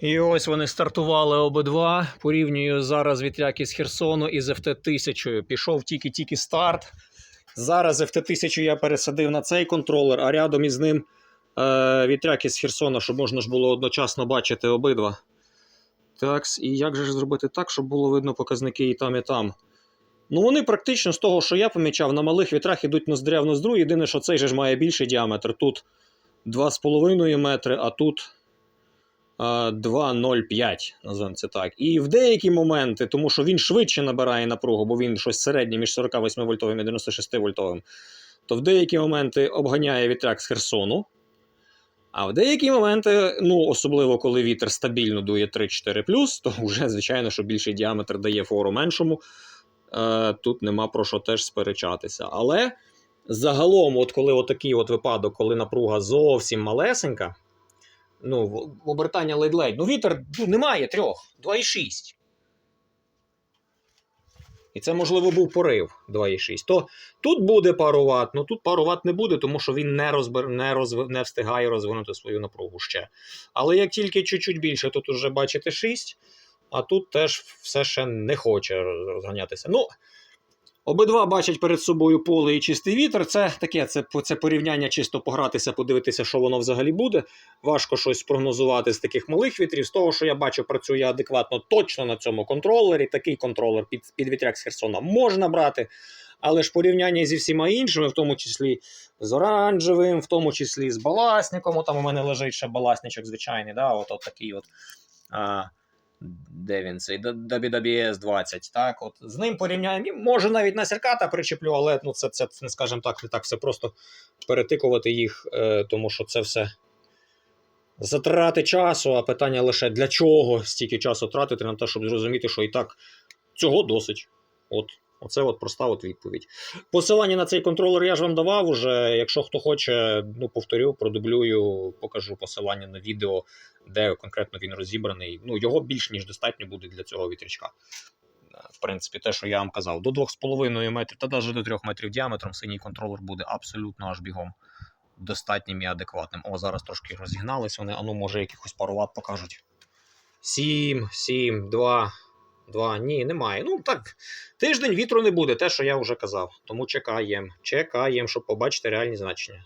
І ось вони стартували обидва. Порівнюю зараз вітряк із Херсону із FT-1000. Пішов тільки-тільки старт. Зараз FT-1000 я пересадив на цей контролер, а рядом із ним е, вітряк із Херсона, щоб можна ж було одночасно бачити обидва. Так, і як же ж зробити так, щоб було видно показники і там, і там. Ну, вони практично з того, що я помічав, на малих вітрах ідуть ноздря в ноздру. Єдине, що цей же ж має більший діаметр. Тут 2,5 метри, а тут 2,05, називаємо це так. І в деякі моменти, тому що він швидше набирає напругу, бо він щось середнє між 48 вольтовим і 96 вольтовим, то в деякі моменти обганяє вітряк з Херсону. А в деякі моменти, ну особливо коли вітер стабільно дує 3-4, то вже, звичайно, що більший діаметр дає фору меншому. Е, тут нема про що теж сперечатися. Але загалом, от коли отакий от випадок, коли напруга зовсім малесенька, ну, обертання ледь-ледь, ну вітер ну, немає трьох, 2,6. І це, можливо, був порив 2,6. То тут буде пару ватт, ну тут пару ватт не буде, тому що він не, розбер... не, розв... не встигає розвинути свою напругу ще. Але як тільки чуть-чуть більше, тут уже бачите 6, а тут теж все ще не хоче розганятися. Ну, обидва бачать перед собою поле і чистий вітер. Це таке, це, це порівняння чисто погратися, подивитися, що воно взагалі буде. Важко щось прогнозувати з таких малих вітрів. З того, що я бачу, працює адекватно точно на цьому контролері. Такий контролер під, під вітряк з Херсона можна брати. Але ж порівняння зі всіма іншими, в тому числі з оранжевим, в тому числі з баласником. О, там у мене лежить ще баласничок звичайний, да, от, от такий от. А, де він цей WWS 20. Так, от з ним порівняємо. Може навіть на сірката причеплю, але ну, це, це, скажімо так, не так все просто перетикувати їх, е, тому що це все затрати часу, а питання лише для чого стільки часу тратити на те, щоб зрозуміти, що і так цього досить. От. Оце от проста от відповідь. Посилання на цей контролер я ж вам давав уже. Якщо хто хоче, ну повторю, продублюю, покажу посилання на відео, де конкретно він розібраний. Ну, його більш ніж достатньо буде для цього вітрячка. В принципі, те, що я вам казав, до 2,5 метрів та навіть до 3 метрів діаметром синій контролер буде абсолютно аж бігом достатнім і адекватним. О, зараз трошки розігнались вони, а ну може якихось пару ват покажуть. 7, 7, 2. Два, ні, немає. Ну так, тиждень вітру не буде, те, що я вже казав. Тому чекаємо. Чекаємо, щоб побачити реальні значення.